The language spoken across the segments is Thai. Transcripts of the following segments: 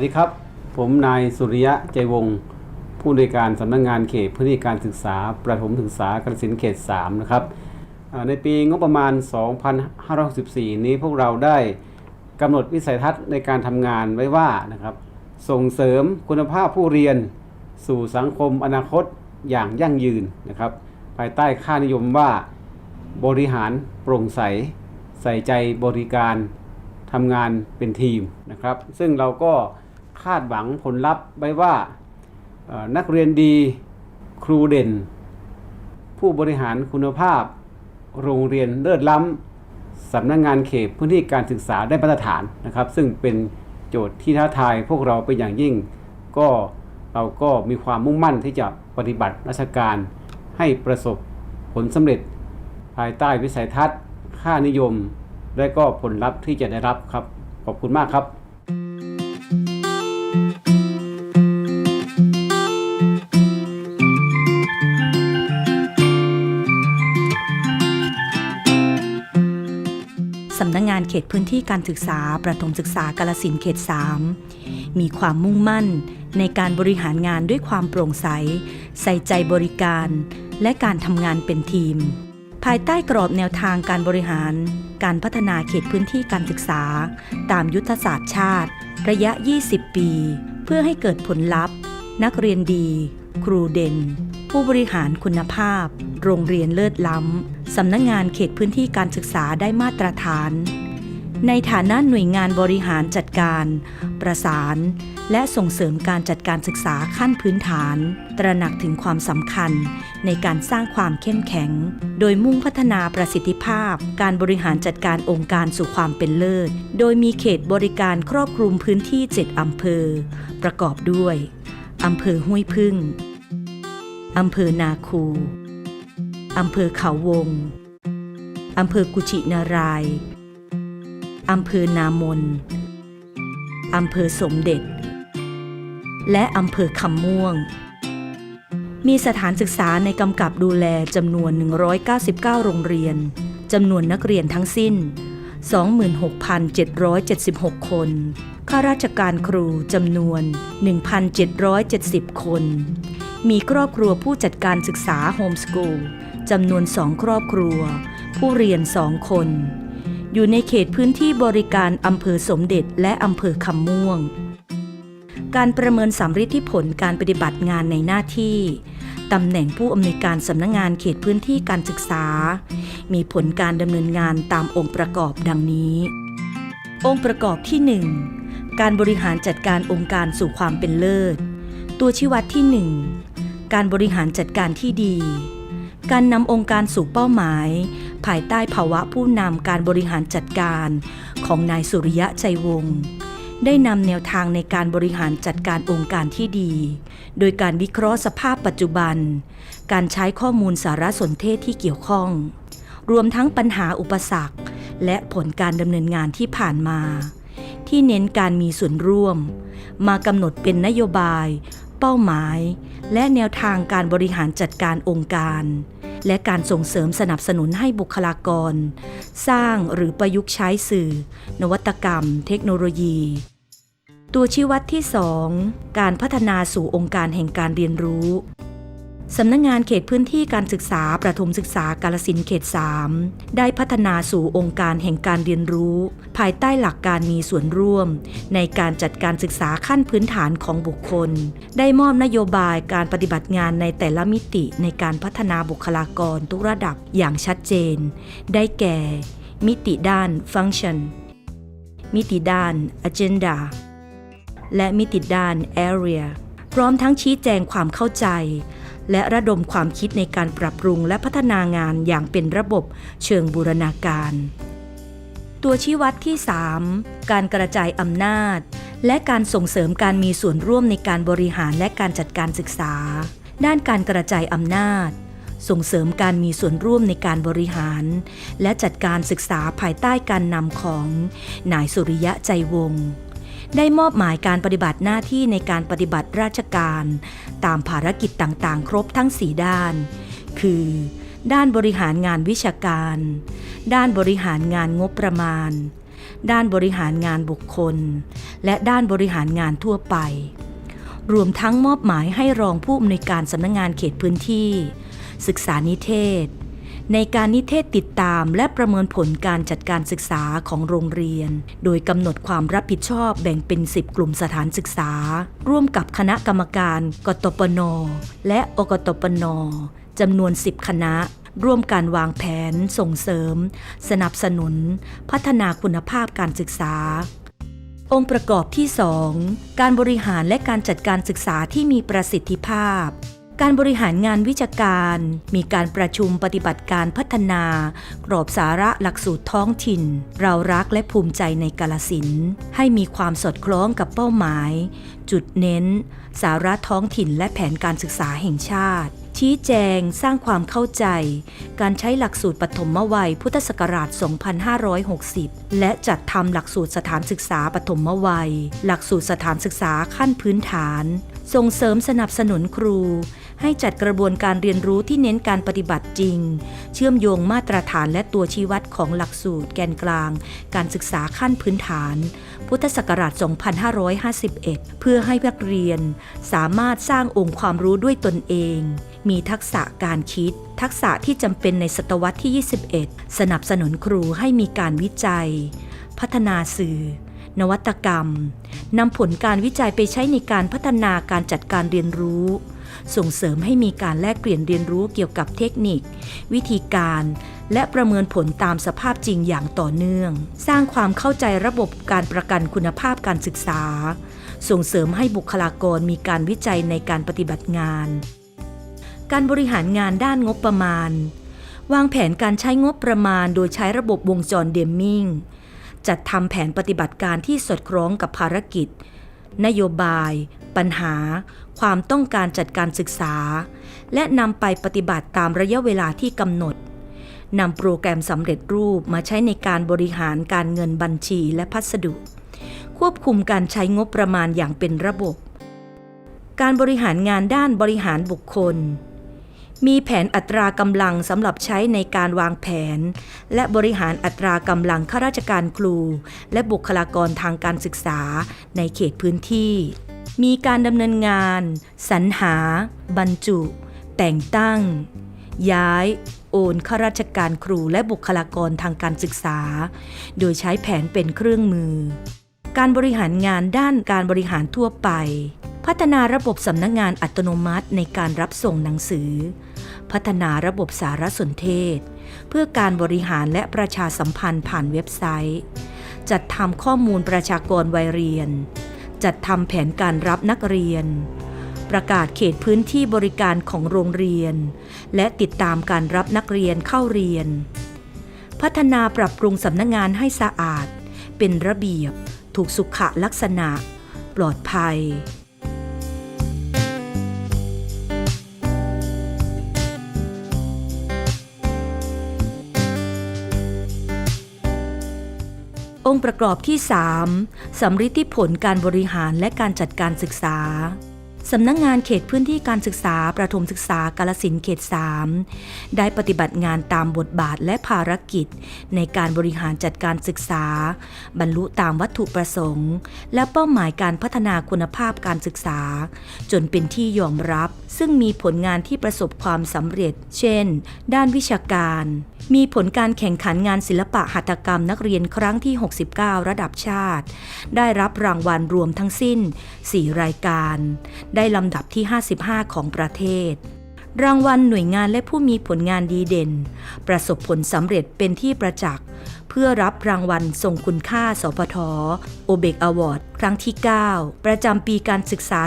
วัสดีครับ ผมนายสุริยะใจวงศ์ผู้ในการสำนักงานเขตพื้นที่การศึกษา ประถมศึกษากรสินเขต 3 นะครับ ในปีงบประมาณ 2564 นี้พวกเราได้กำหนดวิสัยทัศน์ในการทำงานไว้ว่านะครับ ส่งเสริมคุณภาพผู้เรียนสู่สังคมอนาคตอย่างยั่งยืนนะครับ ภายใต้ค่านิยมว่า บริหารโปร่งใส ใส่ใจบริการทำงานเป็นทีมนะครับ ซึ่งเราก็ คาดหวังผลลัพธ์ไว้ว่านักเรียนดีครูเด่น ผู้บริหารคุณภาพ โรงเรียนเลิศล้ำสำนักงงานเขตพื้นที่การศึกษาได้มาตรฐานนะครับ ซึ่งเป็นโจทย์ที่ท้าทายพวกเราเป็นอย่างยิ่ง ก็เราก็มีความมุ่งมั่นที่จะปฏิบัติราชการให้ประสบผลสำเร็จ ภายใต้วิสัยทัศน์ ค่านิยม และก็ผลลัพธ์ที่จะได้รับครับ ขอบคุณมากครับ สำนักงงานเขตพื้นที่การศึกษาประถมศึกษากาลสินเขต 3 มีความมุ่งมั่นในการบริหารงานด้วยความโปร่งใส ใส่ใจบริการ และการทำงานเป็นทีม ภายใต้กรอบแนวทางการบริหาร การพัฒนาเขตพื้นที่การศึกษา ตามยุทธศาสตร์ชาติ ระยะ 20 ปี เพื่อให้เกิดผลลัพธ์ นักเรียนดี ครูเด่น ผู้บริหารคุณภาพ โรงเรียนเลิศล้ำ สำนักงงานเขตพื้นที่การศึกษาได้มาตรฐาน ในฐานะหน่วยงานบริหารจัดการ ประสาน และส่งเสริมการจัดการศึกษาขั้นพื้นฐาน ตระหนักถึงความสำคัญในการสร้างความเข้มแข็ง โดยมุ่งพัฒนาประสิทธิภาพ การบริหารจัดการองค์การสู่ความเป็นเลิศ โดยมีเขตบริการครอบคลุมพื้นที่ 7 อำเภอ ประกอบด้วยอำเภอห้วยพึ่ง อำเภอนาคู อำเภอเขาวง อำเภอกุชินาราย อำเภอนามน อำเภอสมเด็จ และอำเภอคำม่วง มีสถานศึกษาในกำกับดูแลจำนวน 199 โรงเรียน จำนวนนักเรียนทั้งสิ้น 26,776 คน ข้าราชการครูจำนวน 1,770 คน มีครอบครัวผู้จัดการศึกษาโฮมสกูลจำนวนสองครอบครัว ผู้เรียนสองคน อยู่ในเขตพื้นที่บริการอำเภอสมเด็จและอำเภอคำม่วง การประเมินสำฤทธิผลการปฏิบัติงานในหน้าที่ตำแหน่งผู้อำนวยการสำนักงงานเขตพื้นที่การศึกษา มีผลการดำเนินงานตามองค์ประกอบดังนี้ องค์ประกอบที่ 1 การบริหารจัดการองค์การสู่ความเป็นเลิศ ตัวชี้วัดที่ 1 การบริหารจัดการที่ดี การนำองค์การสู่เป้าหมาย ภายใต้ภาวะผู้นำการบริหารจัดการของนายสุริยะใจวงศ์ได้นำแนวทางในการบริหารจัดการองค์การที่ดี โดยการวิเคราะห์สภาพปัจจุบัน การใช้ข้อมูลสารสนเทศที่เกี่ยวข้อง รวมทั้งปัญหาอุปสรรค และผลการดำเนินงานที่ผ่านมา ที่เน้นการมีส่วนร่วม มากำหนดเป็นนโยบาย เป้าหมาย และแนวทางการบริหารจัดการองค์การ และการส่งเสริมสนับสนุนให้บุคลากร สร้างหรือประยุกต์ใช้สื่อ นวัตกรรม เทคโนโลยี ตัวชี้วัดที่ 2 การพัฒนาสู่องค์การแห่งการเรียนรู้ สำนักงงานเขตพื้นที่การศึกษาประถมศึกษากาลสินเขต 3 ได้พัฒนาสู่องค์การแห่งการเรียนรู้ ภายใต้หลักการมีส่วนร่วม ในการจัดการศึกษาขั้นพื้นฐานของบุคคล ได้มอบนโยบายการปฏิบัติงานในแต่ละมิติในการพัฒนาบุคลากรทุกระดับอย่างชัดเจน ได้แก่ มิติด้าน function มิติด้าน agenda และมิติด้าน area พร้อมทั้งชี้แจงความเข้าใจ และระดมความคิดในการปรับปรุงและพัฒนางานอย่างเป็นระบบเชิงบูรณาการ ตัวชี้วัดที่ 3 การกระจายอำนาจ และการส่งเสริมการมีส่วนร่วมในการบริหารและการจัดการศึกษา ด้านการกระจายอำนาจส่งเสริมการมีส่วนร่วมในการบริหาร และจัดการศึกษาภายใต้การนำของนายสุริยะใจวงศ์ ได้มอบหมายการปฏิบัติหน้าที่ในการปฏิบัติราชการ ตามภารกิจต่างๆ ครบทั้ง 4 ด้าน คือ ด้านบริหารงานวิชาการ ด้านบริหารงานงบประมาณ ด้านบริหารงานบุคคล และด้านบริหารงานทั่วไป รวมทั้งมอบหมายให้รองผู้อำนวยการสำนักงงานเขตพื้นที่ ศึกษานิเทศ ในการนิเทศติดตามและประเมินผลการจัดการศึกษาของโรงเรียน โดยกำหนดความรับผิดชอบแบ่งเป็น 10 กลุ่มสถานศึกษา ร่วมกับคณะกรรมการกตปน และอกตปนจำนวน 10 คณะ ร่วมการวางแผน ส่งเสริม สนับสนุน พัฒนาคุณภาพการศึกษา องค์ประกอบที่ 2 การบริหารและการจัดการศึกษาที่มีประสิทธิภาพ การบริหารงานวิชาการ มีการประชุมปฏิบัติการพัฒนา กรอบสาระหลักสูตรท้องถิ่น เรารักและภูมิใจในกาลสินให้มีความสอดคล้องกับเป้าหมาย จุดเน้น สาระท้องถิ่นและแผนการศึกษาแห่งชาติ ชี้แจงสร้างความเข้าใจ การใช้หลักสูตรปฐมวัยพุทธศักราช 2560 และจัดทำหลักสูตรสถานศึกษาปฐมวัย หลักสูตรสถานศึกษาขั้นพื้นฐาน ส่งเสริมสนับสนุนครู ให้จัดกระบวนการเรียนรู้ที่เน้นการปฏิบัติจริง เชื่อมโยงมาตรฐานและตัวชี้วัดของหลักสูตรแกนกลาง การศึกษาขั้นพื้นฐาน พุทธศักราช 2551 เพื่อให้นักเรียน สามารถสร้างองค์ความรู้ด้วยตนเอง มีทักษะการคิด ทักษะที่จำเป็นในศตวรรษที่ 21 สนับสนุนครูให้มีการวิจัย พัฒนาสื่อนวัตกรรม นำผลการวิจัยไปใช้ในการพัฒนาการจัดการเรียนรู้ ส่งเสริมให้มีการแลกเปลี่ยนเรียนรู้เกี่ยวกับเทคนิค วิธีการและประเมินผลตามสภาพจริงอย่างต่อเนื่อง สร้างความเข้าใจระบบการประกันคุณภาพการศึกษา ส่งเสริมให้บุคลากรมีการวิจัยในการปฏิบัติงาน การบริหารงานด้านงบประมาณ วางแผนการใช้งบประมาณโดยใช้ระบบวงจรเดมมิงจัดทำแผนปฏิบัติการที่สอดคล้องกับภารกิจ นโยบาย ปัญหา ความต้องการจัดการศึกษา และนำไปปฏิบัติตามระยะเวลาที่กำหนดนำโปรแกรมสำเร็จรูปมาใช้ในการบริหารการเงินบัญชีและพัสดุ ควบคุมการใช้งบประมาณอย่างเป็นระบบ การบริหารงานด้านบริหารบุคคล มีแผนอัตรากำลังสำหรับใช้ในการวางแผน และบริหารอัตรากำลังข้าราชการครู และบุคลากรทางการศึกษาในเขตพื้นที่ มีการดำเนินงาน สรรหา บรรจุ แต่งตั้ง ย้าย โอนข้าราชการครูและบุคลากรทางการศึกษา โดยใช้แผนเป็นเครื่องมือ การบริหารงานด้านการบริหารทั่วไป พัฒนาระบบสำนักงงานอัตโนมัติในการรับส่งหนังสือ พัฒนาระบบสารสนเทศ เพื่อการบริหารและประชาสัมพันธ์ผ่านเว็บไซต์ จัดทำข้อมูลประชากรวัยเรียน จัดทำแผนการรับนักเรียน ประกาศเขตพื้นที่บริการของโรงเรียน และติดตามการรับนักเรียนเข้าเรียน พัฒนาปรับปรุงสำนักงงานให้สะอาด เป็นระเบียบ ถูกสุขลักษณะ ปลอดภัย องค์ประกอบที่ 3 สำริดที่ผลการบริหารและการจัดการศึกษา สำนักงงานเขตพื้นที่การศึกษาประถมศึกษากาลสินเขต 3 ได้ปฏิบัติงานตามบทบาทและภารกิจ ในการบริหารจัดการศึกษา บรรลุตามวัตถุประสงค์ และเป้าหมายการพัฒนาคุณภาพการศึกษา จนเป็นที่ยอมรับ ซึ่งมีผลงานที่ประสบความสำเร็จ เช่น ด้านวิชาการ มีผลการแข่งขันงานศิลปะหัตถกรรมนักเรียนครั้งที่ 69 ระดับชาติ ได้รับรางวัลรวมทั้งสิ้น 4 รายการไได้ลำดับที่ 55 ของประเทศ รางวัลหน่วยงานและผู้มีผลงานดีเด่น ประสบผลสำเร็จเป็นที่ประจักษ์ เพื่อรับรางวัลทรงคุณค่า สพทโอเบกอวอร์ดครั้งที่ 9 ประจำปีการศึกษา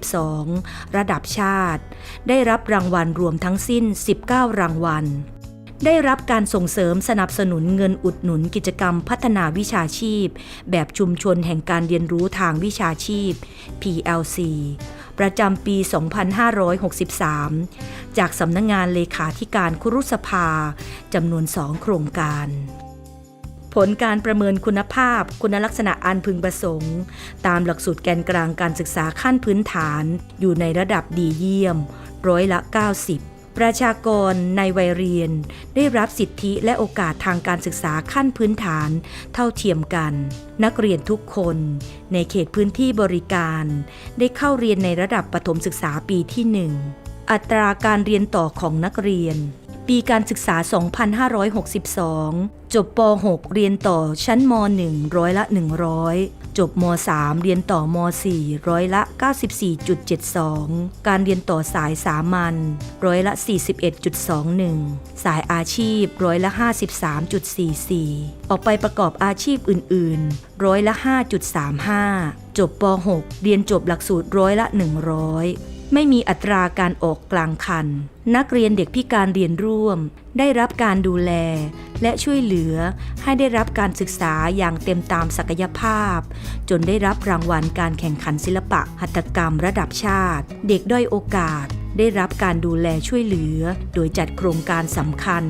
2562 ระดับชาติ ได้รับรางวัลรวมทั้งสิ้น 19 รางวัล ได้รับการส่งเสริมสนับสนุนเงินอุดหนุนกิจกรรมพัฒนาวิชาชีพ แบบชุมชนแห่งการเรียนรู้ทางวิชาชีพ PLC ประจำปี 2563 จากสำนักงงานเลขาธิการครุสภาจำนวน2โครงการผลการประเมินคุณภาพคุณลักษณะอันพึงประสงค์ ตามหลักสูตรแกนกลางการศึกษาขั้นพื้นฐาน อยู่ในระดับดีเยี่ยม ร้อยละ 90 ประชากรในวัยเรียน ได้รับสิทธิและโอกาสทางการศึกษาขั้นพื้นฐานเท่าเทียมกัน นักเรียนทุกคน ในเขตพื้นที่บริการ ได้เข้าเรียนในระดับประถมศึกษาปีที่1อัตราการเรียนต่อของนักเรียน ปีการศึกษา 2562 จบป .6 เรียนต่อชั้นม .1 ร้อยละ 100 จบม .3 เรียนต่อม .4 ร้อยละ 94.72 การเรียนต่อสายสามัญร้อยละ 41.21 สายอาชีพร้อยละ 53.44 ออกไปประกอบอาชีพอื่น ๆ ร้อยละ 5.35 จบป .6 เรียนจบหลักสูตรร้อยละ 100 ไม่มีอัตราการออกกลางคัน นักเรียนเด็กพิการเรียนร่วม ได้รับการดูแล และช่วยเหลือให้ได้รับการศึกษาอย่างเต็มตามศักยภาพ จนได้รับรางวัลการแข่งขันศิลปะหัตถกรรมระดับชาติ เด็กด้อยโอกาส ได้รับการดูแลช่วยเหลือ โดยจัดโครงการสำคัญ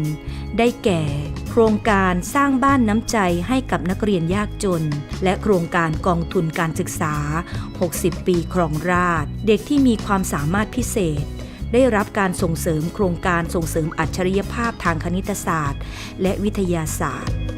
ได้แก่ โครงการสร้างบ้านน้ำใจให้กับนักเรียนยากจน และโครงการกองทุนการศึกษา 60 ปีครองราช เด็กที่มีความสามารถพิเศษได้รับการส่งเสริมโครงการส่งเสริมอัจฉริยภาพทางคณิตศาสตร์ และวิทยาศาสตร์